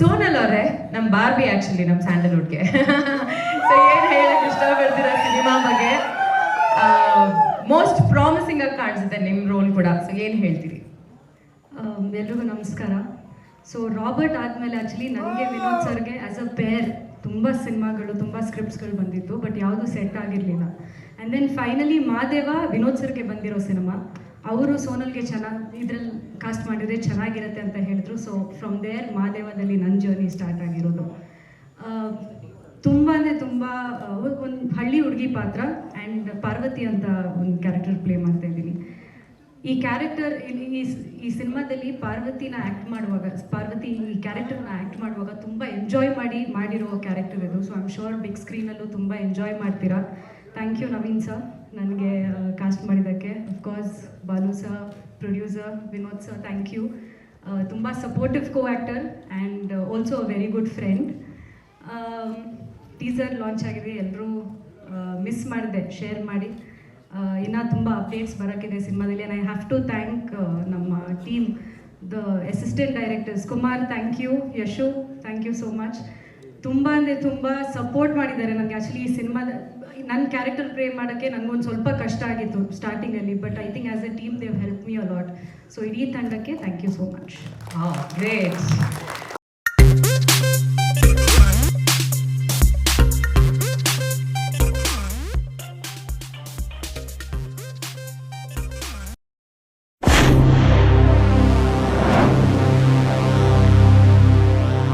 ಸೋನಲ್ ಅವರೇ ನಮ್ಮ Barbie actually ನಮ್ಮ ಸ್ಯಾಂಡಲ್ವುಡ್ಗೆ ಸೊ ಏನು ಹೇಳಕ್ ಇಷ್ಟಪಡ್ತೀರಾ ಸಿನಿಮಾ ಬಗ್ಗೆ? ಮೋಸ್ಟ್ ಪ್ರಾಮಿಸಿಂಗ್ ಆಗಿ ಕಾಣಿಸುತ್ತೆ ನಿಮ್ಮ ರೋಲ್ ಕೂಡ. ಸೊ ಏನು ಹೇಳ್ತೀರಿ? ಎಲ್ರಿಗೂ ನಮಸ್ಕಾರ. ಸೊ ರಾಬರ್ಟ್ ಆದಮೇಲೆ ಆ್ಯಕ್ಚುಲಿ ನನಗೆ ವಿನೋದ್ ಸರ್ಗೆ ಆ್ಯಸ್ ಅ ಪೇರ್ ತುಂಬ ಸಿನಿಮಾಗಳು, ತುಂಬ ಸ್ಕ್ರಿಪ್ಟ್ಸ್ಗಳು ಬಂದಿತ್ತು ಬಟ್ ಯಾವುದು ಸೆಟ್ ಆಗಿರಲಿಲ್ಲ. And then finally Madeva Vinod ಸರ್ಗೆ ಬಂದಿರೋ ಸಿನಿಮಾ. ಅವರು ಸೋನಲ್ಗೆ ಚೆನ್ನಾಗಿ ಇದ್ರಲ್ಲಿ ಕಾಸ್ಟ್ ಮಾಡಿದರೆ ಚೆನ್ನಾಗಿರುತ್ತೆ ಅಂತ ಹೇಳಿದ್ರು. ಸೊ ಫ್ರಮ್ ದೇರ್ ಮಾದೇವದಲ್ಲಿ ನನ್ನ ಜರ್ನಿ ಸ್ಟಾರ್ಟ್ ಆಗಿರೋದು. ತುಂಬ ಅಂದರೆ ತುಂಬ ಒಂದು ಹಳ್ಳಿ ಹುಡುಗಿ ಪಾತ್ರ ಆ್ಯಂಡ್ ಪಾರ್ವತಿ ಅಂತ ಒಂದು ಕ್ಯಾರೆಕ್ಟರ್ ಪ್ಲೇ ಮಾಡ್ತಾ ಇದ್ದೀನಿ. ಈ ಕ್ಯಾರೆಕ್ಟರ್ ಇಲ್ಲಿ ಈ ಈ ಸಿನಿಮಾದಲ್ಲಿ ಪಾರ್ವತಿನ ಆ್ಯಕ್ಟ್ ಮಾಡುವಾಗ, ಪಾರ್ವತಿ ಈ ಕ್ಯಾರೆಕ್ಟರ್ನ ಆ್ಯಕ್ಟ್ ಮಾಡುವಾಗ ತುಂಬ ಎಂಜಾಯ್ ಮಾಡಿ, ಮಾಡಿರೋ ಕ್ಯಾರೆಕ್ಟರ್ ಇದು. ಸೊ ಐಮ್ ಶೋರ್ ಬಿಗ್ ಸ್ಕ್ರೀನಲ್ಲೂ ತುಂಬ ಎಂಜಾಯ್ ಮಾಡ್ತೀರಾ. ಥ್ಯಾಂಕ್ ಯು ನವೀನ್ ಸರ್ ನನಗೆ ಕಾಸ್ಟ್ ಮಾಡಿದ್ದಕ್ಕೆ of course Balu sir producer Vinod sir thank you ತುಂಬ supportive co actor and also a very good friend teaser launch ಆಗಿದೆ. ಎಲ್ಲರೂ ಮಿಸ್ ಮಾಡಿದೆ ಶೇರ್ ಮಾಡಿ. ಇನ್ನೂ ತುಂಬ ಅಪ್ಡೇಟ್ಸ್ ಬರೋಕ್ಕಿದೆ ಸಿನಿಮಾದಲ್ಲಿ. ಐ ಹ್ಯಾವ್ ಟು ಥ್ಯಾಂಕ್ ನಮ್ಮ team the assistant directors Kumar thank you Yashu thank you so much ತುಂಬ ಅಂದರೆ ತುಂಬ ಸಪೋರ್ಟ್ ಮಾಡಿದ್ದಾರೆ ನನಗೆ. ಆ್ಯಕ್ಚುಲಿ ಈ ಸಿನಿಮಾದ ನನ್ನ ಕ್ಯಾರೆಕ್ಟರ್ ಪ್ರೇ ಮಾಡೋಕ್ಕೆ ನನಗೊಂದು ಸ್ವಲ್ಪ ಕಷ್ಟ ಆಗಿತ್ತು ಸ್ಟಾರ್ಟಿಂಗಲ್ಲಿ but I think as a team Dev help me a lot so ಇಡೀ ತಂಡಕ್ಕೆ thank you so much great